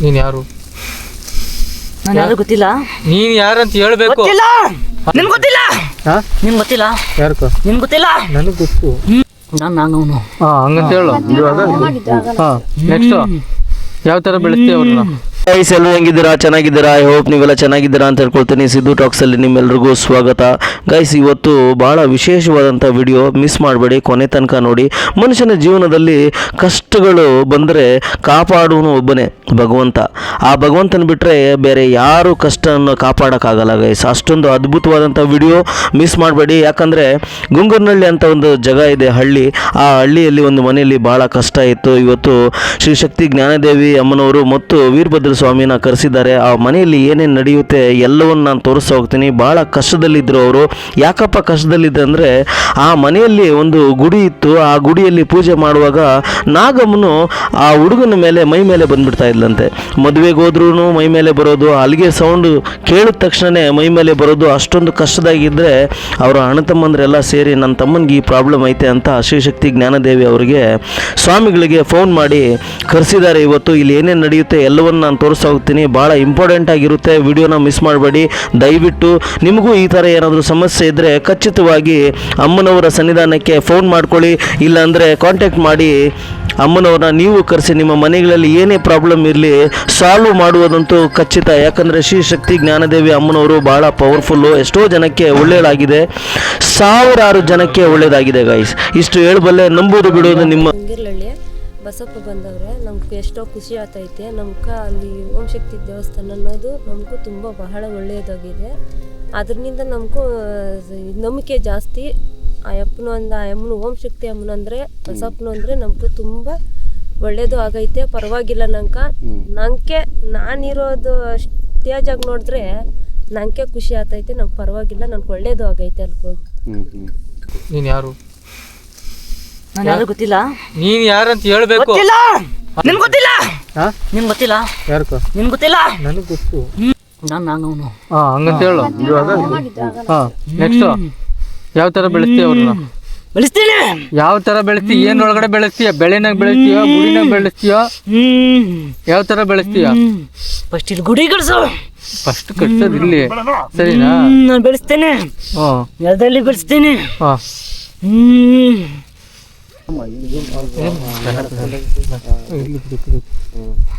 ನೀನ್ ಯಾರು? ನಾನು ಯಾರು ಗೊತ್ತಿಲ್ಲ. ನೀನ್ ಯಾರಂತ ಹೇಳ್ಬೇಕು. ಗೊತ್ತಿಲ್ಲ. ನಿಮ್ಗೆ ಗೊತ್ತಿಲ್ಲ. ಹಾ? ನಿಮ್ಗೆ ಗೊತ್ತಿಲ್ಲ. ಯಾರಕ್ಕ ನಿಮ್ಗೆ ಗೊತ್ತಿಲ್ಲ. ನನಗೆ ಗೊತ್ತು. ನಾನು ನಾಗವನು ಹಾ ಹಂಗಂತ ಹೇಳು. ಇವಾಗ? ಹಾ ನೆಕ್ಸ್ಟ್ ಯಾವ ತರ ಬೆಳೆಸ್ತೀಯ ಅವ್ರನ್ನ? ಗೈಸ್ ಎಲ್ಲರೂ ಹೆಂಗಿದ್ದೀರಾ? ಚೆನ್ನಾಗಿದ್ದೀರಾ? ಐ ಹೋಪ್ ನೀವೆಲ್ಲ ಚೆನ್ನಾಗಿದ್ದೀರಾ ಅಂತ ಹೇಳ್ಕೊಳ್ತೀನಿ. ಸಿದ್ದು ಟಾಕ್ಸಲ್ಲಿ ನಿಮ್ಮೆಲ್ರಿಗೂ ಸ್ವಾಗತ. ಗೈಸ್ ಇವತ್ತು ಭಾಳ ವಿಶೇಷವಾದಂಥ ವಿಡಿಯೋ ಮಿಸ್ ಮಾಡಬೇಡಿ. ಕೊನೆ ತನಕ ನೋಡಿ. ಮನುಷ್ಯನ ಜೀವನದಲ್ಲಿ ಕಷ್ಟಗಳು ಬಂದರೆ ಕಾಪಾಡುವನು ಒಬ್ಬನೇ, ಭಗವಂತ. ಆ ಭಗವಂತನ ಬಿಟ್ಟರೆ ಬೇರೆ ಯಾರು ಕಷ್ಟವನ್ನು ಕಾಪಾಡೋಕ್ಕಾಗಲ್ಲ ಗೈಸ್ ಅಷ್ಟೊಂದು ಅದ್ಭುತವಾದಂಥ ವಿಡಿಯೋ ಮಿಸ್ ಮಾಡಬೇಡಿ. ಯಾಕಂದರೆ ಗುಂಗರ್ನಹಳ್ಳಿ ಅಂತ ಒಂದು ಜಾಗ ಇದೆ, ಹಳ್ಳಿ. ಆ ಹಳ್ಳಿಯಲ್ಲಿ ಒಂದು ಮನೆಯಲ್ಲಿ ಭಾಳ ಕಷ್ಟ ಇತ್ತು. ಇವತ್ತು ಶ್ರೀ ಶಕ್ತಿ ಜ್ಞಾನದೇವಿ ಅಮ್ಮನವರು ಮತ್ತು ವೀರಭದ್ರ ಸ್ವಾಮಿನ ಕರೆಸಿದ್ದಾರೆ, ಆ ಮನೆಯಲ್ಲಿ ಏನೇನು ನಡೆಯುತ್ತೆ ಎಲ್ಲವನ್ನು ನಾನು ತೋರಿಸ್ತಾ ಹೋಗ್ತೀನಿ. ಭಾಳ ಕಷ್ಟದಲ್ಲಿದ್ದರು ಅವರು. ಯಾಕಪ್ಪ ಕಷ್ಟದಲ್ಲಿದ್ದೆ ಅಂದರೆ, ಆ ಮನೆಯಲ್ಲಿ ಒಂದು ಗುಡಿ ಇತ್ತು. ಆ ಗುಡಿಯಲ್ಲಿ ಪೂಜೆ ಮಾಡುವಾಗ ನಾಗಮ್ಮನು ಆ ಹುಡುಗನ ಮೇಲೆ, ಮೈ ಮೇಲೆ ಬಂದ್ಬಿಡ್ತಾ ಇದ್ಲಂತೆ. ಮದುವೆಗೆ ಹೋದ್ರೂ ಮೈ ಮೇಲೆ ಬರೋದು, ಅಲ್ಲಿಗೆ ಸೌಂಡು ಕೇಳಿದ ತಕ್ಷಣವೇ ಮೈ ಮೇಲೆ ಬರೋದು, ಅಷ್ಟೊಂದು ಕಷ್ಟದಾಗಿದ್ದರೆ ಅವರ ಅಣ್ಣ ತಮ್ಮಂದ್ರೆಲ್ಲ ಸೇರಿ ನನ್ನ ತಮ್ಮನಿಗೆ ಈ ಪ್ರಾಬ್ಲಮ್ ಐತೆ ಅಂತ ಶ್ರೀಶಕ್ತಿ ಜ್ಞಾನದೇವಿ ಅವರಿಗೆ ಸ್ವಾಮಿಗಳಿಗೆ ಫೋನ್ ಮಾಡಿ ಕರೆಸಿದ್ದಾರೆ. ಇವತ್ತು ಇಲ್ಲಿ ಏನೇನು ನಡೆಯುತ್ತೆ ಎಲ್ಲವನ್ನು ನಾನು ತೋರಿಸ್ತಾ ಹೋಗ್ತೀನಿ ಭಾಳ ಇಂಪಾರ್ಟೆಂಟ್ ಆಗಿರುತ್ತೆ. ವಿಡಿಯೋನ ಮಿಸ್ ಮಾಡಬೇಡಿ. ದಯವಿಟ್ಟು ನಿಮಗೂ ಈ ಥರ ಏನಾದರೂ ಸಮಸ್ಯೆ ಇದ್ದರೆ ಖಚಿತವಾಗಿ ಅಮ್ಮನವರ ಸನ್ನಿಧಾನಕ್ಕೆ ಫೋನ್ ಮಾಡ್ಕೊಳ್ಳಿ. ಇಲ್ಲಾಂದರೆ ಕಾಂಟ್ಯಾಕ್ಟ್ ಮಾಡಿ. ಅಮ್ಮನವ್ರನ್ನ ನೀವು ಕರೆಸಿ, ನಿಮ್ಮ ಮನೆಗಳಲ್ಲಿ ಏನೇ ಪ್ರಾಬ್ಲಮ್ ಇರಲಿ ಸಾಲ್ವ್ ಮಾಡುವುದಂತೂ ಖಚಿತ. ಯಾಕಂದರೆ ಶ್ರೀ ಶಕ್ತಿ ಜ್ಞಾನದೇವಿ ಅಮ್ಮನವರು ಭಾಳ ಪವರ್ಫುಲ್ಲು ಎಷ್ಟೋ ಜನಕ್ಕೆ ಒಳ್ಳೆಯದಾಗಿದೆ. ಸಾವಿರಾರು ಜನಕ್ಕೆ ಒಳ್ಳೆಯದಾಗಿದೆ ಗೈಸ್ ಇಷ್ಟು ಹೇಳಬಲ್ಲೆ ನಂಬುವುದು ಬಿಡುವುದು ನಿಮ್ಮ ಬಸಪ್ಪ ಬಂದವ್ರೆ ನಮ್ಗೆ ಎಷ್ಟೋ ಖುಷಿ ಆಗ್ತೈತೆ. ನಮ್ಗೆ ಅಲ್ಲಿ ಓಂ ಶಕ್ತಿ ದೇವಸ್ಥಾನ ಅನ್ನೋದು ನಮಗೂ ತುಂಬ ಬಹಳ ಒಳ್ಳೆಯದಾಗಿದೆ. ಅದರಿಂದ ನಮಗೂ ನಂಬಿಕೆ ಜಾಸ್ತಿ. ಆ ಅಪ್ಪನು ಅಂದ ಆ ಅಮ್ಮನು ಓಂ ಶಕ್ತಿ ಅಮ್ಮನ ಅಂದರೆ ಬಸಪ್ಪನು ಅಂದರೆ ನಮಗೂ ತುಂಬ ಒಳ್ಳೆಯದು ಆಗೈತೆ. ಪರವಾಗಿಲ್ಲ ನಂಕ. ನಂಕೆ ನಾನಿರೋದು ಸ್ಟೇಜಾಗಿ ನೋಡಿದ್ರೆ ನಂಗೆ ಖುಷಿ ಆಗ್ತೈತೆ. ನಮ್ಗೆ ಪರವಾಗಿಲ್ಲ ನನಗೆ ಒಳ್ಳೇದು ಆಗೈತೆ ಅಲ್ಲಿ ಹೋಗಿ ನೀನ್ ಯಾರು? ನಾನು ಯಾರು ಗೊತ್ತಿಲ್ಲ? ನೀನ್ ಯಾರಂತ ಹೇಳ್ಬೇಕು? ಗೊತ್ತಿಲ್ಲ! ನಿಮ್ಗೆ ಗೊತ್ತಿಲ್ಲ? ಹಾ? ನಿಮ್ಗೆ ಗೊತ್ತಿಲ್ಲ? ಯಾರಕ್ಕ ನಿಮ್ಗೆ ಗೊತ್ತಿಲ್ಲ? ನನಗೆ ಗೊತ್ತು. ನಾನು ನಾನು ಹಾ ಹಂಗಂತ ಹೇಳು. ಇವಾಗ ಹಾ ನೆಕ್ಸ್ಟ್ ಯಾವ ತರ ಬೆಳೆಸ್ತೀಯ ಅವ್ರನ್ನ? ಬೆಳೆಸ್ತೀನಿ. ಯಾವ ತರ ಬೆಳೆಸ್ತೀಯ? ಏನ್ ಒಳಗಡೆ ಬೆಳೆಸ್ತೀಯ? ಬೆಳೆನಾಗ ಬೆಳೆಸ್ತೀಯ? ಗುಡಿನಾಗ ಬೆಳೆಸ್ತೀಯ? ಹ್ಮ್. ಯಾವ ತರ ಬೆಳೆಸ್ತೀಯ? ಫಸ್ಟ್ ಇಲ್ಲಿ ಗುಡಿ ಕಳ್ಸು ಫಸ್ಟ್ ಕಟ್ಸೋದು ಇಲ್ಲಿ. ಸರಿನಾ? ನಾನು ಬೆಳೆಸ್ತೇನೆ. ಹಾ. ನೆಲದಲ್ಲಿ ಬೆಳೆಸ್ತೀನಿ. ಹಾ. ಹ್ಮ್.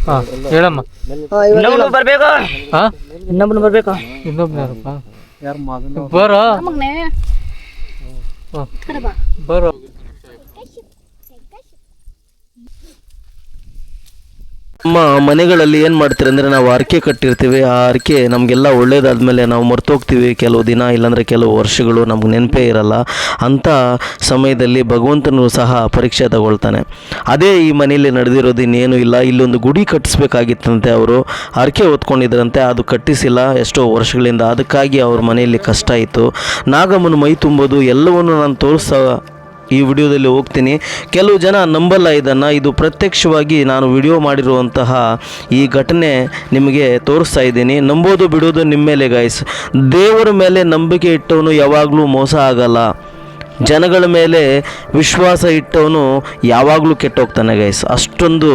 ಹಾ ಹೇಳಮ್ಮ ಇನ್ನೊಬ್ನು ಬರ್ಬೇಕು? ಹಾ? ಇನ್ನೊಬ್ನು ಬರ್ಬೇಕು? ಇನ್ನೊಬ್ನ ಯಾರಪ್ಪ? ಬರೋ? ಹಾ. ಬರೋ? ನಮ್ಮ ಮನೆಗಳಲ್ಲಿ ಏನು ಮಾಡ್ತೀರಿ ಅಂದರೆ ನಾವು ಅರ್ಕೆ ಕಟ್ಟಿರ್ತೀವಿ. ಆ ಅರ್ಕೆ ನಮಗೆಲ್ಲ ಒಳ್ಳೇದಾದ್ಮೇಲೆ ನಾವು ಮರ್ತೋಗ್ತೀವಿ. ಕೆಲವು ದಿನ ಇಲ್ಲಾಂದರೆ ಕೆಲವು ವರ್ಷಗಳು ನಮ್ಗೆ ನೆನಪೇ ಇರಲ್ಲ. ಅಂಥ ಸಮಯದಲ್ಲಿ ಭಗವಂತನು ಸಹ ಪರೀಕ್ಷೆ ತಗೊಳ್ತಾನೆ. ಅದೇ ಈ ಮನೆಯಲ್ಲಿ ನಡೆದಿರೋದು ಇನ್ನೇನು ಇಲ್ಲ. ಇಲ್ಲೊಂದು ಗುಡಿ ಕಟ್ಟಿಸ್ಬೇಕಾಗಿತ್ತಂತೆ ಅವರು. ಅರ್ಕೆ ಹೊತ್ಕೊಂಡಿದ್ರಂತೆ. ಅದು ಕಟ್ಟಿಸಿಲ್ಲ. ಎಷ್ಟೋ ವರ್ಷಗಳಿಂದ. ಅದಕ್ಕಾಗಿ ಅವ್ರ ಮನೆಯಲ್ಲಿ ಕಷ್ಟ ಇತ್ತು. ನಾಗಮ್ಮನ ಮೈ ತುಂಬೋದು. ಎಲ್ಲವನ್ನು ನಾನು ತೋರಿಸ್ತಾ ಈ ವಿಡಿಯೋದಲ್ಲಿ ಹೋಗ್ತೀನಿ. ಕೆಲವು ಜನ ನಂಬಲ್ಲ ಇದನ್ನು. ಇದು ಪ್ರತ್ಯಕ್ಷವಾಗಿ ನಾನು ವಿಡಿಯೋ ಮಾಡಿರುವಂತಹ ಈ ಘಟನೆ ನಿಮಗೆ ತೋರಿಸ್ತಾ ಇದ್ದೀನಿ. ನಂಬೋದು ಬಿಡೋದು ನಿಮ್ಮ ಮೇಲೆ ಗಾಯ್ಸ್ ದೇವರ ಮೇಲೆ ನಂಬಿಕೆ ಇಟ್ಟವನು ಯಾವಾಗಲೂ ಮೋಸ ಆಗಲ್ಲ. ಜನಗಳ ಮೇಲೆ ವಿಶ್ವಾಸ ಇಟ್ಟವನು ಯಾವಾಗಲೂ ಕೆಟ್ಟೋಗ್ತಾನೆ ಗೈಸ್ ಅಷ್ಟೊಂದು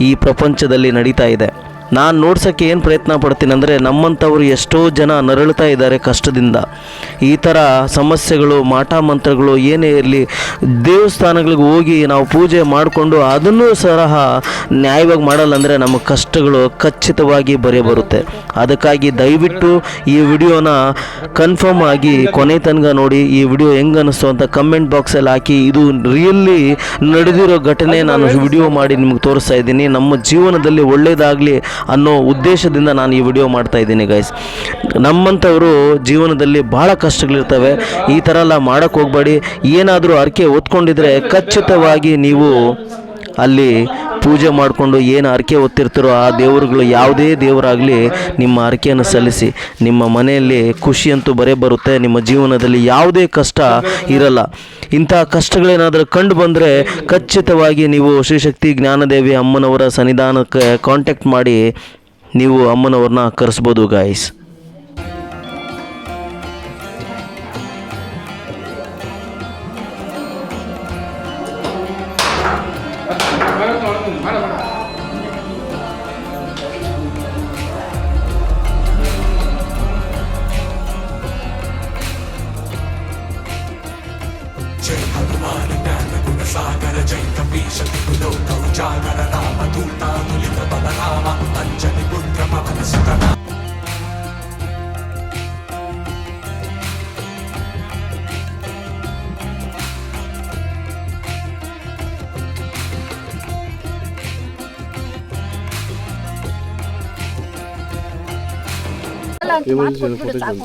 ಈ ಪ್ರಪಂಚದಲ್ಲಿ ನಡೀತಾ ಇದೆ. ನಾನು ನೋಡ್ಸೋಕ್ಕೆ ಏನು ಪ್ರಯತ್ನ ಪಡ್ತೀನಿ ಅಂದರೆ ನಮ್ಮಂಥವ್ರು ಎಷ್ಟೋ ಜನ ನರಳುತ್ತಾ ಇದ್ದಾರೆ ಕಷ್ಟದಿಂದ. ಈ ಥರ ಸಮಸ್ಯೆಗಳು, ಮಾಟ ಮಂತ್ರಗಳು ಏನೇ ಇರಲಿ, ದೇವಸ್ಥಾನಗಳಿಗೆ ಹೋಗಿ ನಾವು ಪೂಜೆ ಮಾಡಿಕೊಂಡು ಅದನ್ನು ಸಹ ನ್ಯಾಯವಾಗಿ ಮಾಡಲ್ಲ ಅಂದರೆ ನಮ್ಮ ಕಷ್ಟಗಳು ಖಚಿತವಾಗಿ ಬರೆ ಬರುತ್ತೆ. ಅದಕ್ಕಾಗಿ ದಯವಿಟ್ಟು ಈ ವಿಡಿಯೋನ ಕನ್ಫರ್ಮ್ ಆಗಿ ಕೊನೆ ತನಕ ನೋಡಿ, ಈ ವಿಡಿಯೋ ಹೆಂಗೆ ಅನ್ನಿಸ್ತು ಅಂತ ಕಮೆಂಟ್ ಬಾಕ್ಸಲ್ಲಿ ಹಾಕಿ. ಇದು ರಿಯಲ್ಲಿ ನಡೆದಿರೋ ಘಟನೆ ನಾನು ವಿಡಿಯೋ ಮಾಡಿ ನಿಮ್ಗೆ ತೋರಿಸ್ತಾ ಇದ್ದೀನಿ. ನಮ್ಮ ಜೀವನದಲ್ಲಿ ಒಳ್ಳೆಯದಾಗಲಿ ಅನ್ನೋ ಉದ್ದೇಶದಿಂದ ನಾನು ಈ ವಿಡಿಯೋ ಮಾಡ್ತಾ ಇದ್ದೀನಿ ಗೈಸ್ ನಮ್ಮಂಥವರು ಜೀವನದಲ್ಲಿ ಭಾಳ ಕಷ್ಟಗಳಿರ್ತವೆ. ಈ ಥರ ಎಲ್ಲ ಮಾಡೋಕ್ಕೆ ಹೋಗಬೇಡಿ. ಏನಾದರೂ ಅರ್ಕೆ ಓದ್ಕೊಂಡಿದ್ರೆ ಖಚಿತವಾಗಿ ನೀವು ಅಲ್ಲಿ ಪೂಜೆ ಮಾಡಿಕೊಂಡು ಏನು ಹರಕೆ ಹೊತ್ತಿರ್ತೀರೋ ಆ ದೇವರುಗಳು ಯಾವುದೇ ದೇವರಾಗಲಿ ನಿಮ್ಮ ಹರಕೆಯನ್ನು ಸಲ್ಲಿಸಿ, ನಿಮ್ಮ ಮನೆಯಲ್ಲಿ ಖುಷಿಯಂತೂ ಬರೇ ಬರುತ್ತೆ, ನಿಮ್ಮ ಜೀವನದಲ್ಲಿ ಯಾವುದೇ ಕಷ್ಟ ಇರಲ್ಲ. ಇಂಥ ಕಷ್ಟಗಳೇನಾದರೂ ಕಂಡು ಬಂದರೆ ಖಚಿತವಾಗಿ ನೀವು ಶ್ರೀಶಕ್ತಿ ಜ್ಞಾನದೇವಿ ಅಮ್ಮನವರ ಸನ್ನಿಧಾನಕ್ಕೆ ಕಾಂಟ್ಯಾಕ್ಟ್ ಮಾಡಿ, ನೀವು ಅಮ್ಮನವ್ರನ್ನ ಕರೆಸ್ಬೋದು ಗಾಯ್ಸ್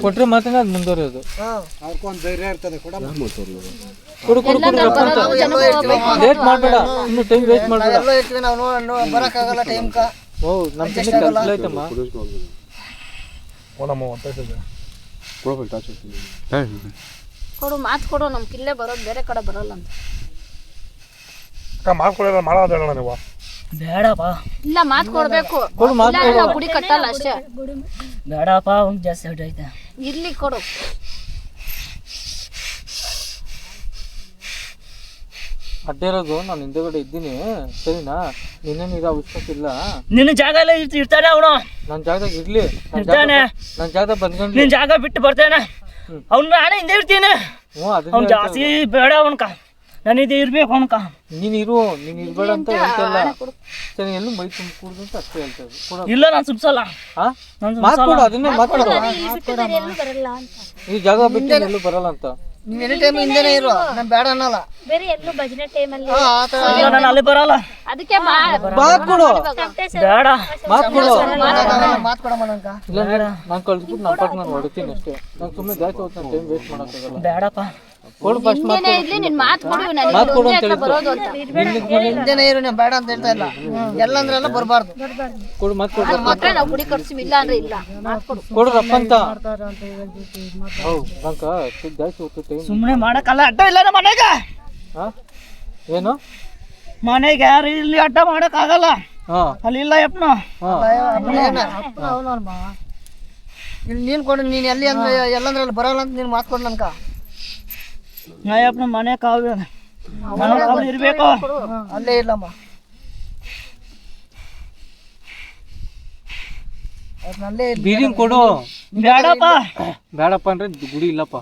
ಕೊಟ್ರೆ ಮಾತ್ರ ಅದು ಮುಂದುವರಿಯೋದು. ಕೊಡು. ಕೊಡು ಕೊಡು. ಲೇಟ್ ಮಾಡಬೇಡ. ಇನ್ನು ಟೈಮ್ ವೇಸ್ಟ್ ಮಾಡಬೇಡ. ಎಲ್ಲ ಇರ್ತೀವಿ. ನಾವು ಬರೋಕ್ಕಾಗಲ್ಲ ಟೈಮ್ಕ ಓ ನಮ್ಮ ಕಡೆ ಕೆಲಸ ಐತಮ್ಮ ಕೊಡು ಮಾತು ಕೊಡು. ನಮ್ಮ ಕಿಲ್ಲೇ ಬರೋದು ಬೇರೆ ಕಡೆ ಬರಲ್ಲ ಅಂತ. ಬೇಡಪ್ಪ. ಇಲ್ಲ ಮಾತು ಕೊಡ್ಬೇಕು. ಕೊಡು ಮಾತು ಇಲ್ಲ ಗುಡಿ ಕಟ್ಟಲ್ಲ ಅಷ್ಟೇ. ಬೇಡಪ್ಪ ಅವ್ನು ಜಾಸ್ತಿ ಹೊಟ್ಟೈತೆ ಇರ್ಲಿ ಕೊಡು. ಅಡ್ಡಿರೋದು ನಾನು ಹಿಂದೆಗಡೆ ಇದ್ದೀನಿ. ಸರಿನಾ? ನಿನ್ನೇನು ಈಗ ಅವಶ್ಯಕತೆ ಇಲ್ಲ. ನಿನ್ನ ಜಾಗ ಎಲ್ಲ ಇರ್ತ- ಇರ್ತಾನೆ ಅವನು. ನನ್ನ ಜಾಗದಾಗ ಇರ್ಲಿ. ಇರ್ತಾನೆ. ನನ್ನ ಜಾಗದಾಗ ಬಂದ್ಕೊಂಡು ನಿನ್ನ ಜಾಗ ಬಿಟ್ಟು ಬರ್ತೇನೆ. ಅವ್ನು ನಾನೇ ಹಿಂದೆ ಇರ್ತೀನಿ. ಹ್ಞೂ ಅವ್ನು ಅದನ್ನ ಜಾಸ್ತಿ ಬೇಡ ಅವನ್ಕ. ನಾನು ಇದು ಇರ್ಬೇಕು ಅನ್ಕ. ನೀನ್ ಇರು ನೀನ್ ಇರ್ಬೇಡ ಅಂತ ಹೇಳ್ತಲ್ಲ ಸರಿ ಎಲ್ಲೂ ಮೈ ತುಂಬ ಕೂಡುದು ಅಂತ ಅಷ್ಟೇ ಹೇಳ್ತಾ. ಇಲ್ಲ ನಾನು ಸುಮ್ಸಲ್ಲ. ಹಾ ನಾನು ಮಾತ್ ಕೊಡು ಅದನ್ನೇ ಮಾತಾಡು ಎಲ್ಲೂ ಬರಲ್ಲ ಅಂತ. ಈ ಜಾಗ ಬಿಟ್ಟು ಎಲ್ಲೂ ಬರಲ್ಲ ಅಂತ. ನೀವು ಎನಿ ಟೈಮ್ ಹಿಂದೆನೇ ಇರು ನಾನು ಬೇಡ ಅನ್ನಲ್ಲ. ಬೇರೆ ಎಲ್ಲೂ ಭಜನೆ ಟೈಮಲ್ಲಿ ಇಲ್ಲ ನಾನು ಅಲ್ಲಿ ಬರಲ್ಲ. ಅದಕ್ಕೆ ಮಾ ಮಾತ್ ಕೊಡು ಬೇಡ. ಮಾತ್ ಕೊಡು ಮಾತು ಕೊಡಮ್ಮ ನಂಕ ಇಲ್ಲ ನಾನು ಕಳ್ಸ್ಬಿಟ್ಟು ನನ್ನ ಪಾಟ್ ನಾನು ಹೊಡಿತೀನಿ ಅಷ್ಟೇ. ನಾನು ಸುಮ್ಮನೆ ಜಾಸ್ತಿ ಹೊತ್ತು ಟೈಮ್ ವೇಸ್ಟ್ ಮಾಡೋಕ್ಕಾಗಲ್ಲ. ಬೇಡಪ್ಪ. ಕೊಡು ಫಸ್ಟ್ ಮಾತು ಹಿಂದೆನೆ ಇರ್ಲಿ ನಿನ್ ಮಾತು ಕೊಡು ನನಗೆ ಮಾತ್ ಕೊಡು ಅಂತ ಬರೋದು ಅಂತ. ಹಿಂದೆನೇ ಇರು ನಾನು ಬೇಡ ಅಂತ ಹೇಳ್ತಾ ಇಲ್ಲ. ಎಲ್ಲ ಅಂದ್ರೆಲ್ಲ ಬರಬಾರ್ದು. ಕೊಡು ಮಾತು ಕೊಡು. ಕೊಟ್ರೆ ನಾವು ಗುಡಿ ಕಟ್ಸಿವಿ ಇಲ್ಲ ಅಂದ್ರೆ ಇಲ್ಲ. ಮಾತು ಕೊಡು. ಕೊಡು ರಪ್ಪ ಅಂತ. ಹೌದು ನಂಕ ಜಾಸ್ತಿ ಹೊತ್ತು ಟೈಮ್ ಸುಮ್ಮನೆ ಮಾಡಕ್ಕಲ್ಲ ಅಡ್ಡ ಇಲ್ಲ ನಮ್ಮ ಮನೆಗೆ. ಏನು? ಮನೆಗೆ ಯಾರು ಇಲ್ಲಿ ಅಡ್ಡ ಮಾಡಕ್ಕಾಗಲ್ಲ. ಆಗಲ್ಲ ಅಲ್ಲಿ ಇಲ್ಲ ಯಪ್ನ. ಹಾ. ಇಲ್ಲಿ ನೀನು ಕೊಡು ನೀನು ಎಲ್ಲಿ ಅಂದ್ರೆ ಎಲ್ಲಂದ್ರೆ ಅಲ್ಲಿ ಬರಲ್ಲ ಅಂತ ನೀನು ಮಾತು ಕೊಡು ನನ್ಕ ನಾಯಪ್ಪನ ಮನೆ ಕಾವ್ಯ. ಮನೆ ಕಾವಲು ಇರಬೇಕು. ಅಲ್ಲೇ ಇಲ್ಲಮ್ಮ. ಅಲ್ಲೇ ಬೀರಿಂಗ್ ಕೊಡು. ಬೇಡಪ್ಪ ಬೇಡಪ್ಪ ಅಂದ್ರೆ ಗುಡಿ ಇಲ್ಲಪ್ಪ.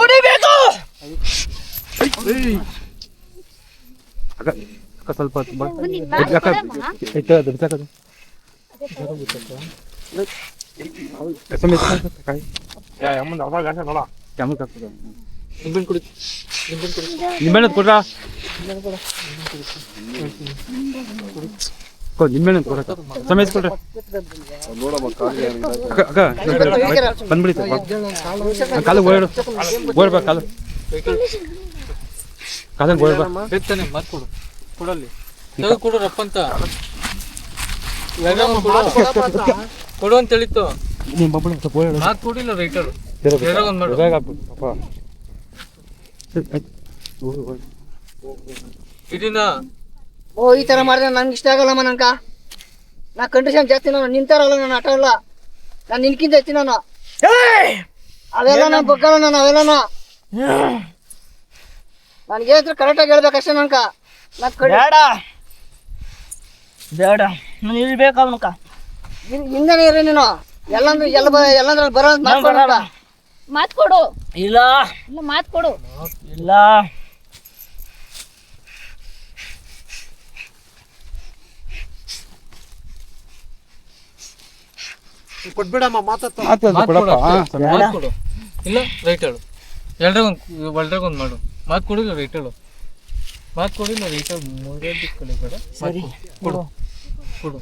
ಗುಡಿ ಬೇಕು? ಅಕ್ಕ ಸ್ವಲ್ಪ ಕೊಡಮ್ಮ. ಆಯ್ತು, ಅದು ನಿಂಬೆಹಣ್ಣು ಕುಡಿ ನಿಂಬೆಹಣ್ಣು ಕುಡಿ ನಿಂಬೆಹಣ್ಣು ಕೊಡ್ರಾ? ನಿಂಬೆಹಣ್ಣು ಕೊಡ ಸಮಯ ಕೊಡ್ರಿ? ಅಕ್ಕ ಅಕ್ಕ ಬಂದ್ಬಿಡಿ ಕಾಲು ಓಡಾಡು ಓಡ್ಬಾ ಕಾಲು. ಕಾಲಂಗ್ ಓಡ್ಬಾ ಬೇಕ್ತಾನೆ ಮಾತು ಕೊಡು. ಕೊಡಲ್ಲಿ. ತೆಗೆದು ಕೊಡು ರಪ್ಪ ಅಂತ. ಕೊಡು. ಹೇಳಿತ್ತು. ಕೊಡಿಲ್ಲ ರೈಟರು. ಒಂದು ಮಾಡು ಇದನ್ನ ಓ ಈ ತರ ಮಾಡಿದ್ರೆ ನಂಗೆ ಇಷ್ಟ ಆಗಲ್ಲಮ್ಮ ನನ್ಕ ನಾ ಕಂಡೀಷನ್ ಜಾಸ್ತಿ ನಾನು ನಿಂತಾರಲ್ಲ ನಾನು ಆಟ ಅಲ್ಲ ನಾನು ನಿನ್ಕಿಂತ ಹೆಚ್ಚು ನಾನು. ಅವೆಲ್ಲ ನಾನು ಬಗ್ಗಲ್ಲ ನಾನು ಅವೆಲ್ಲ ನನಗೆ ಹೇಳಿದ್ರು ಕರೆಕ್ಟಾಗಿ ಹೇಳ್ಬೇಕಷ್ಟೇ ನನ್ಕ ನಾ ಬೇಡ. ಬೇಡ. ನಾನು ಇರ್ಬೇಕು ಅವನಕ ಹಿಂದೆ ಇರಿ ನೀನು. ಎಲ್ಲಂದ್ರೆ ಎಲ್ಲ ಬ ಎಲ್ಲಂದ್ರೆ ಬರೋ ಮಾಡ್ಕೊಡ ಮಾತು ಕೊಡು. ಇಲ್ಲ. ಇಲ್ಲ ಮಾತು ಕೊಡು. ಇಲ್ಲ. ಮಾತು ಕೊಡು. ಅಷ್ಟೇ. ಮಾತು ಕೊಡು. ಇಲ್ಲ ರೈಟ್ ಹೇಳು. ಎಲ್ರಿಗೊಂದು ಒಳ್ರಿಗೊಂದು ಒಳ್ರಾಗ ಮಾಡು. ಮಾತು ಕೊಡಿಲ್ಲ ರೈಟ್ ಹೇಳು. ಮಾತು ಕೊಡಿಲ್ಲ ರೈಟ್ ಹೇಳು. ಮೂರೇ ದಿಕ್ಕಲ್ಲಿ ಬೇಡ. ಸರಿ. ಕೊಡು. ಕೊಡು. ಕೊಡು.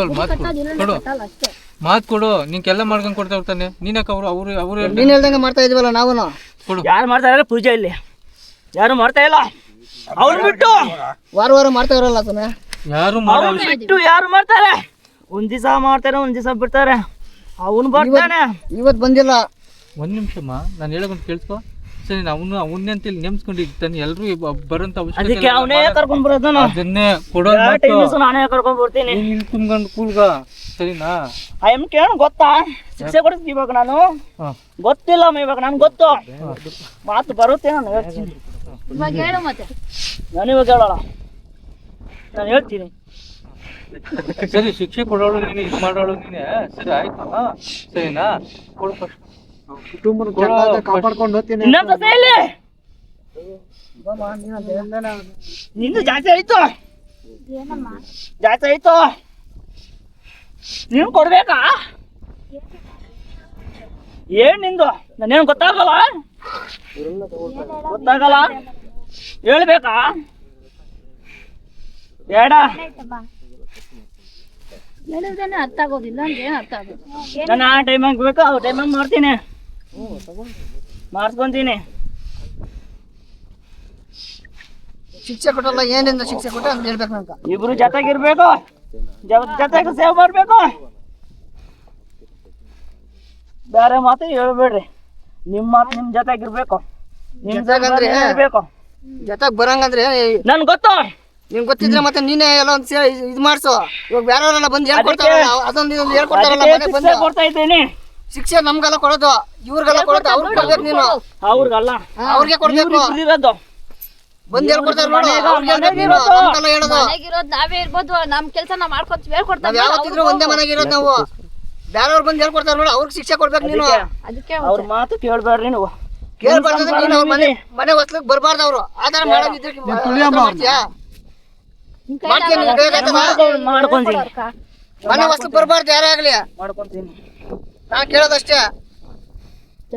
ಅಲ್ಲಿ ಮಾತು ಕೊಡು. ಕೊಡು. ಅಷ್ಟೇ. ಮಾತು ಕೊಡು. ನಿಂಗೆಲ್ಲ ಮಾಡ್ಕೊಂಡು ಕೊಡ್ತಾ ಇರ್ತಾನೆ ನೀನಕ್ಕೆ ಅವರು ಅವರು ಅವರು ನೀನು ಹೇಳ್ದಂಗೆ ಮಾಡ್ತಾ ಇದೀವಲ್ಲ ನಾವು ಕೊಡು. ಯಾರು ಮಾಡ್ತಾ ಇಲ್ಲ ಪೂಜೆ ಇಲ್ಲಿ. ಯಾರು ಮಾಡ್ತಾ ಇಲ್ಲ? ಅವ್ರು ಬಿಟ್ಟು. ವಾರ ವಾರ ಮಾಡ್ತಾ ಇರಲ್ಲ ಅದನ್ನ ಯಾರು ಮಾಡಲ್ಲ. ಬಿಟ್ಟು ಯಾರು ಮಾಡ್ತಾರೆ? ಒಂದ್ ದಿವಸ ಮಾಡ್ತಾರೆ ಒಂದ್ ದಿವಸ ಬಿಡ್ತಾರೆ. ಅವನು ಬರ್ತಾನೆ. ಇವತ್ತು ಬಂದಿಲ್ಲ. ಒಂದ್ ನಿಮಿಷಮ್ಮ ನಾನು ಹೇಳೋದು ಕೇಳಿಸ್ಕೊ. ಸರಿ ಅವನು ಅವನ್ನೇ ಅಂತ ಇಲ್ಲಿ ನೇಮಿಸ್ಕೊಂಡಿದ್ದಾನೆ ಎಲ್ಲರೂ ಬರಂತ ಅವಶ್ಯಕತೆ ಅದಕ್ಕೆ. ಅವನೇ ಕರ್ಕೊಂಡ್ ಬರೋದು ನಾನು ಅದನ್ನೇ ಕೊಡೋ ನಾನೇ ಕರ್ಕೊಂಡ್ ಬರ್ತೀನಿ. ಇಲ್ಲಿ ತುಂಬ್ಕೊಂಡು ಕೂಲ್ಗ ಸರಿನಾ? ಆ ಎಂ ಕೇಳ ಗೊತ್ತಾ? ಶಿಕ್ಷೆ ಕೊಡ್ತೀನಿ ಇವಾಗ ನಾನು. ಗೊತ್ತಿಲ್ಲ ಅಮ್ಮ ಇವಾಗ ನನ್ಗೆ ಗೊತ್ತು. ಮಾತು ಬರುತ್ತೆ ನಾನು ಹೇಳ್ತೀನಿ. ಇವಾಗ ಹೇಳು ಮತ್ತೆ. ನಾನು ಇವಾಗ ಹೇಳೋಣ ನಾನು ಹೇಳ್ತೀನಿ. ಸರಿ ಶಿಕ್ಷೆ ಕೊಡೋಳು ನೀನು ಇದು ಮಾಡೋಳು ನೀನೆ. ಸರಿ ಆಯ್ತು ಸರಿನಾ? ಕೊಡು ಫಸ್ಟ್ ಕಾಪಾಡ್ಕೊಂಡು ಹೋಗ್ತೀನಿ ಇಲ್ಲಿ ನಿಂದು ಜಾಸ್ತಿ ಆಯ್ತು. ಜಾಸ್ತಿ ಆಯ್ತು. ನೀನು ಕೊಡ್ಬೇಕಾ? ಏನ್ ನಿಂದು? ನಾನೇನು ಗೊತ್ತಾಗಲ್ಲ? ಗೊತ್ತಾಗಲ್ಲ? ಹೇಳ್ಬೇಕಾ? ಬೇಡ. ಹೇಳಿದ್ರೆ ಅರ್ಥ ಆಗೋದಿಲ್ಲ ಅಂದ್ರೆ ಏನು ಅರ್ಥ ಆಗೋದು ನಾನು ಆ ಟೈಮಾಗ ಬೇಕಾ ಆ ಟೈಮಾಗ ಮಾಡ್ತೀನಿ. ಮಾಡಿಸ್ಕೊಂತೀನಿ ಶಿಕ್ಷೆ ಕೊಟ್ಟಲ್ಲ ಏನಿಂದ ಶಿಕ್ಷೆ ಕೊಟ್ಟ ಅಂತ ಹೇಳ್ಬೇಕು ನಂಗೆ. ಇಬ್ರು ಜೊತೆಗಿರ್ಬೇಕು ಜೊತೆಗೆ ಸೇವ್ ಮಾಡ್ಬೇಕು. ಬೇರೆ ಮಾತು ಹೇಳ್ಬೇಡ್ರಿ. ನಿಮ್ಮ ಮಾತು ನಿಮ್ ಜೊತೆಗಿರ್ಬೇಕು. ನಿಮ್ ಜೊತೆಗಂದ್ರೆ? ಇರ್ಬೇಕು. ಜೊತೆಗ್ ಬರಂಗಂದ್ರೆ ನನ್ ಗೊತ್ತು. ನಿಂಗೆ ಗೊತ್ತಿದ್ರೆ ಮತ್ತೆ ನೀನೇ ಎಲ್ಲ ಒಂದು ಇದು ಮಾಡಿಸು. ಇವಾಗ ಬೇರೆಯವರೆಲ್ಲ ಬಂದು ಹೇಳ್ಕೊಡ್ತಾರಲ್ಲ ಅದೊಂದು ಹೇಳ್ಕೊಡ್ತಾರಲ್ಲ ಕೊಡ್ತಾ ಇದ್ದೀನಿ. ಶಿಕ್ಷೆ ನಮ್ಗೆಲ್ಲ ಕೊಡೋದು ಇವ್ರಿಗೆಲ್ಲ ಕೊಡೋದು ಅವ್ರಿಗೆ ಕೊಡ್ಬೇಕು ನೀನು. ಅವ್ರಿಗಲ್ಲ. ಅವ್ರಿಗೆ ಕೊಡ್ಬೇಕು. ಇರೋದು ಬಂದು ಹೇಳ್ಕೊಡ್ತಾರ ನೋಡಿ ಹೇಳೋದು. ಮನೆಗಿರೋದು ನಾವೇ ಇರ್ಬೋದು ನಮ್ ಕೆಲಸ ನಾವ್ ಮಾಡ್ಕೊತೀವಿ ಹೇಳ್ಕೊಡ್ತಾರೆ ಯಾವತ್ತಿದ್ರು ಒಂದೇ ಮನೆಗೆ ಇರೋದು ನಾವು. ಬೇರೆಯವ್ರು ಬಂದು ಹೇಳ್ಕೊಡ್ತಾರ ನೋಡಿ ಅವ್ರಿಗೆ ಶಿಕ್ಷೆ ಕೊಡ್ಬೇಕು ನೀನು. ಅದಕ್ಕೆ ಅವ್ರ ಮಾತು ಕೇಳ್ಬೇಡ್ರಿ ನೀವು. ಕೇಳ್ಬಾರ್ದು ನೀನು ಅವ್ರ ಮನೆ ಮನೆ ಹೊಸ್ಲಿಕ್ ಬರ್ಬಾರ್ದು ಅವ್ರು ಆತರ ಮಾಡೋದಿದ್ರೆ ಮಾಡ್ತೀಯಾ? ಮಾಡ್ತೀಯ ನಿನ್ ಕೈಯಾಗ್ ಆಯ್ತದ? ಮಾಡ್ಕೊಂತೀನಿ. ಮನೆ ಹೊಸ್ಲಿಕ್ ಬರ್ಬಾರ್ದು ಯಾರೇ ಆಗ್ಲಿ. ಮಾಡ್ಕೊಂತೀನಿ. ನಾ ಕೇಳೋದಷ್ಟೇ.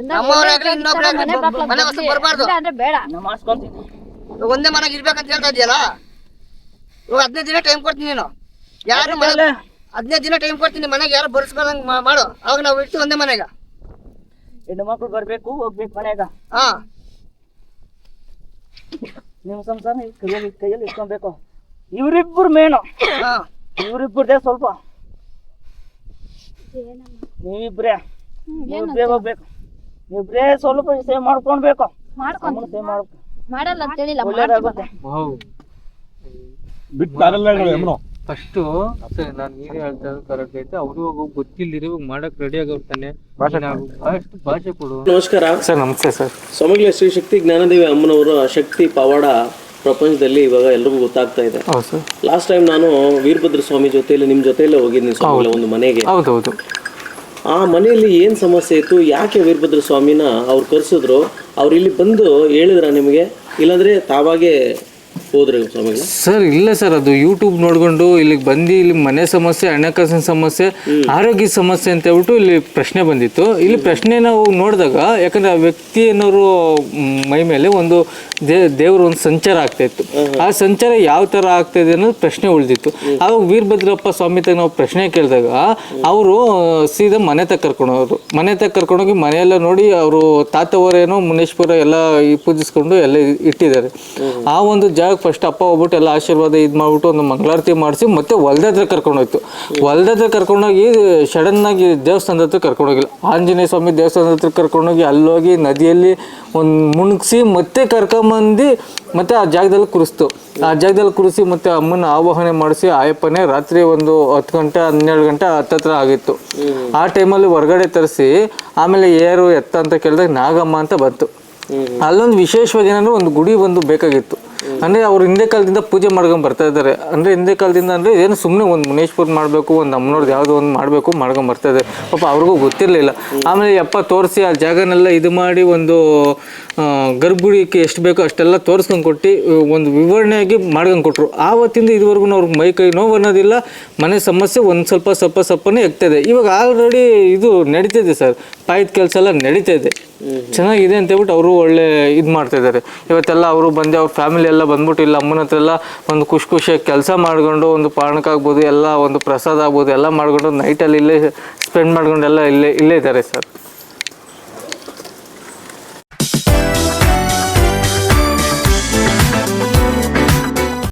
ನಮ್ಮವ್ರಾಗ್ಲಿ ಇನ್ನೊಬ್ರಾಗ್ಲಿ ಮನೆ ಹೊಸ್ಲಿಕ್ ಬರ್ಬಾರ್ದು. ಅಂದ್ರೆ ಬೇಡ. ನಾ ಮಾಡಿಸ್ಕೊಂತೀನಿ ಒಂದೇ ಮನೆಗೆ ಇರ್ಬೇಕಂತ ಹೇಳ್ತಾ ಇದೆಯಲ್ಲ ಇವಾಗ ಹದಿನೈದು ದಿನ ಟೈಮ್ ಕೊಡ್ತೀನಿ ನೀನು. ಯಾರು ಮನೆ ಹದಿನೈದು ದಿನ ಟೈಮ್ ಕೊಡ್ತೀನಿ ಮನೆಗೆ ಯಾರು ಬರ್ಸ್ಕೊಳಂಗ್ ಮಾಡು. ಅವಾಗ ನಾವು ಇರ್ತೀವಿ ಒಂದೇ ಮನೆಗ. ಹೆಣ್ಣು ಮಕ್ಳು ಬರ್ಬೇಕು ಹೋಗ್ಬೇಕು ಮನ್ಯಾಗ ಹಾ. ನಿಮ್ಮ ಸಂಸಾರ ನೀವು ಕೈಯಲ್ಲಿ ಕೈಯಲ್ಲಿ ಇಟ್ಕೊಬೇಕು. ಇವರಿಬ್ಬರು ಮೇನು. ಹಾ. ಇವರಿಬ್ಬರದೇ ಸ್ವಲ್ಪ. ನೀವಿಬ್ರೇ. ನೀವಿಬ್ರೇ ಹೋಗ್ಬೇಕು. ನೀವಿಬ್ರೇ ಸ್ವಲ್ಪ ಸೇವ್ ಮಾಡ್ಕೊಳ್ಬೇಕು ಬೇಕು ಸೇವ್ ಮಾಡ್ಬೇಕು ಮಾಡಲ್ಲ ಅಂತ ಹೇಳಿಲ್ಲ ಒಳ್ಳೇದಾಗುತ್ತೆ. ಬಿಟ್ಟು ಫಸ್ಟು ಸರಿ ನಾನು ನೀವೇ ಹೇಳ್ತಾ ಇರೋದು ಕರೆಕ್ಟ್ ಐತೆ. ಅವ್ರು ಇವಾಗ ಗೊತ್ತಿಲ್ದಿರಿ ಇವಾಗ ಮಾಡಕ್ ರೆಡಿ ಆಗಿರ್ತಾನೆ ಫಸ್ಟ್ ಭಾಷೆ ಕೊಡು. ನಮಸ್ಕಾರ. ಸರ್ ನಮಸ್ತೆ ಸರ್. ಸ್ವಾಮಿಗಳ ಶ್ರೀ ಶಕ್ತಿ ಜ್ಞಾನದೇವಿ ಅಮ್ಮನವರ ಶಕ್ತಿ ಪವಾಡ ಪ್ರಪಂಚದಲ್ಲಿ ಇವಾಗ ಎಲ್ರಿಗೂ ಗೊತ್ತಾಗ್ತಾ ಇದೆ. ಹೌದು ಸರ್. ಲಾಸ್ಟ್ ಟೈಮ್ ನಾನು ವೀರಭದ್ರ ಸ್ವಾಮಿ ಜೊತೆಯಲ್ಲಿ ನಿಮ್ ಜೊತೆಯಲ್ಲೇ ಹೋಗಿದ್ದೀನಿ ಸ್ವಾಮಿಗಳ ಒಂದು ಮನೆಗೆ. ಹೌದೌದು ಆ ಮನೆಯಲ್ಲಿ ಏನು ಸಮಸ್ಯೆ ಇತ್ತು? ಯಾಕೆ ವೀರಭದ್ರ ಸ್ವಾಮಿನ ಅವ್ರು ಕರೆಸಿದ್ರು? ಅವ್ರು ಇಲ್ಲಿ ಬಂದು ಹೇಳಿದ್ರ ನಿಮಗೆ? ಇಲ್ಲಾಂದರೆ ತಾವಾಗೆ ಹೋದ್ರಿ ಸ್ವಾಮಿಗಳು ಸರ್ ಇಲ್ಲ ಸರ್ ಅದು ಯೂಟ್ಯೂಬ್ ನೋಡ್ಕೊಂಡು ಇಲ್ಲಿಗೆ ಬಂದು ಇಲ್ಲಿ ಮನೆ ಸಮಸ್ಯೆ ಹಣಕಾಸಿನ ಸಮಸ್ಯೆ ಆರೋಗ್ಯ ಸಮಸ್ಯೆ ಅಂತ ಹೇಳ್ಬಿಟ್ಟು ಇಲ್ಲಿ ಪ್ರಶ್ನೆ ಬಂದಿತ್ತು. ಇಲ್ಲಿ ಪ್ರಶ್ನೆ ನಾವು ನೋಡಿದಾಗ ಯಾಕಂದ್ರೆ ಆ ವ್ಯಕ್ತಿ ಅನ್ನೋರು ಮ್, ಮೇಲೆ ಒಂದು ದೇ ದೇವ್ರ ಒಂದು ಸಂಚಾರ ಆಗ್ತಾ ಇತ್ತು. ಆ ಸಂಚಾರ ಯಾವ ತರ ಆಗ್ತಾ ಇದೆ ಅನ್ನೋದು ಪ್ರಶ್ನೆ ಉಳಿದಿತ್ತು. ಆವಾಗ ವೀರಭದ್ರಪ್ಪ ಸ್ವಾಮಿ ತಗ ನಾವು ಪ್ರಶ್ನೆ ಕೇಳಿದಾಗ ಅವರು ಸೀದಾ ಮನೆ ತಕ್ಕ ಕರ್ಕೊಂಡೋರು ಮನೆ ತಗ ಕರ್ಕೊಂಡೋಗಿ ಮನೆಯೆಲ್ಲ ನೋಡಿ ಅವರು ತಾತವರೇನೋ ಮುನೇಶ್ವರ ಎಲ್ಲ ಈ ಪೂಜಿಸ್ಕೊಂಡು ಎಲ್ಲ ಇಟ್ಟಿದ್ದಾರೆ. ಆ ಒಂದು ಜಾಗ ಫಸ್ಟ್ ಅಪ್ಪ ಹೋಗ್ಬಿಟ್ಟು ಎಲ್ಲ ಆಶೀರ್ವಾದ ಇದು ಮಾಡ್ಬಿಟ್ಟು ಒಂದು ಮಂಗಳಾರತಿ ಮಾಡಿಸಿ ಮತ್ತೆ ಹೊಲ್ದ ಹತ್ರ ಕರ್ಕೊಂಡೋಯ್ತು ಹೊಲ್ದ ಹತ್ರ ಕರ್ಕೊಂಡೋಗಿ ಸಡನ್ ಆಗಿ ದೇವಸ್ಥಾನದ ಹತ್ರ ಕರ್ಕೊಂಡೋಗಿಲ್ಲ ಆಂಜನೇಯ ಸ್ವಾಮಿ ದೇವಸ್ಥಾನದ ಹತ್ರ ಕರ್ಕೊಂಡೋಗಿ ಅಲ್ಲೋಗಿ ನದಿಯಲ್ಲಿ ಒಂದು ಮುಣುಗ್ಸಿ ಮತ್ತೆ ಕರ್ಕೊಂಬಂದು ಮತ್ತೆ ಆ ಜಾಗದಲ್ಲಿ ಕುರಿಸ್ತು. ಆ ಜಾಗದಲ್ಲಿ ಕುರಿಸಿ ಮತ್ತೆ ಅಮ್ಮನ ಆವಾಹನೆ ಮಾಡಿಸಿ ಆಯಪ್ಪನೇ ರಾತ್ರಿ ಒಂದು ಹತ್ತು ಗಂಟೆ ಹನ್ನೆರಡು ಗಂಟೆ ಹತ್ತತ್ರ ಆಗಿತ್ತು. ಆ ಟೈಮಲ್ಲಿ ಹೊರಗಡೆ ತರಿಸಿ ಆಮೇಲೆ ಏರು ಎತ್ತ ಅಂತ ಕೇಳಿದಾಗ ನಾಗಮ್ಮ ಅಂತ ಬಂತು. ಅಲ್ಲೊಂದು ವಿಶೇಷವಾಗಿ ಏನಂದ್ರೆ ಒಂದು ಗುಡಿ ಒಂದು ಬೇಕಾಗಿತ್ತು. ಅಂದ್ರೆ ಅವ್ರು ಹಿಂದೆ ಕಾಲದಿಂದ ಪೂಜೆ ಮಾಡ್ಕೊಂಡ್ ಬರ್ತಾ ಇದ್ದಾರೆ. ಅಂದ್ರೆ ಹಿಂದೆ ಕಾಲದಿಂದ ಅಂದ್ರೆ ಏನು ಸುಮ್ಮನೆ ಒಂದು ಮುನೇಶ್ಪುರ್ ಮಾಡಬೇಕು, ಒಂದು ಅಮ್ಮನವ್ರದ್ದು ಯಾವುದೋ ಒಂದು ಮಾಡಬೇಕು ಮಾಡ್ಕೊಂಡ್ ಬರ್ತಾ ಇದ್ದಾರೆ. ಪಾಪ ಅವ್ರಿಗೂ ಗೊತ್ತಿರಲಿಲ್ಲ. ಆಮೇಲೆ ಯಪ್ಪ ತೋರಿಸಿ ಆ ಜಾಗನೆಲ್ಲ ಇದು ಮಾಡಿ ಒಂದು ಗರ್ಭುಡಿಕೆ ಎಷ್ಟು ಬೇಕೋ ಅಷ್ಟೆಲ್ಲ ತೋರಿಸ್ಕೊಂಡು ಕೊಟ್ಟು, ಒಂದು ವಿವರಣೆಯಾಗಿ ಮಾಡ್ಕೊಂಡು ಕೊಟ್ಟರು ಆವತ್ತಿಂದ ಇದುವರೆಗೂ ಅವ್ರಿಗೆ ಮೈ ಕೈ ನೋವು ಅನ್ನೋದಿಲ್ಲ. ಮನೆ ಸಮಸ್ಯೆ ಒಂದು ಸ್ವಲ್ಪ ಸ್ವಲ್ಪ ಸ್ವಲ್ಪನೇ ಎಗ್ತದೆ ಇವಾಗ ಆಲ್ರೆಡಿ ಇದು ನಡೀತಿದೆ ಸರ್. ಪಾಯದ ಕೆಲಸ ಎಲ್ಲ ನಡೀತಾ ಇದೆ. ಚೆನ್ನಾಗಿದೆ ಅಂತ ಹೇಳ್ಬಿಟ್ಟು ಅವರು ಒಳ್ಳೆ ಇದು ಮಾಡ್ತಾ ಇದ್ದಾರೆ. ಇವತ್ತೆಲ್ಲ ಅವರು ಬಂದು ಅವ್ರ ಫ್ಯಾಮಿಲಿ ಎಲ್ಲ ಬಂದ್ಬಿಟ್ಟು ಇಲ್ಲ ಅಮ್ಮನ ಹತ್ರ ಎಲ್ಲ ಒಂದು ಖುಷಿ ಖುಷಿಯಾಗಿ ಕೆಲಸ ಮಾಡ್ಕೊಂಡು ಒಂದು ಪಾನಕ್ಕಾಗ್ಬೋದು ಎಲ್ಲ ಒಂದು ಪ್ರಸಾದ ಆಗ್ಬೋದು, ಎಲ್ಲ ಮಾಡ್ಕೊಂಡು ನೈಟಲ್ಲಿ ಇಲ್ಲೇ ಸ್ಪೆಂಡ್ ಮಾಡ್ಕೊಂಡು ಎಲ್ಲ ಇಲ್ಲೇ ಇಲ್ಲೇ ಇದ್ದಾರೆ ಸರ್.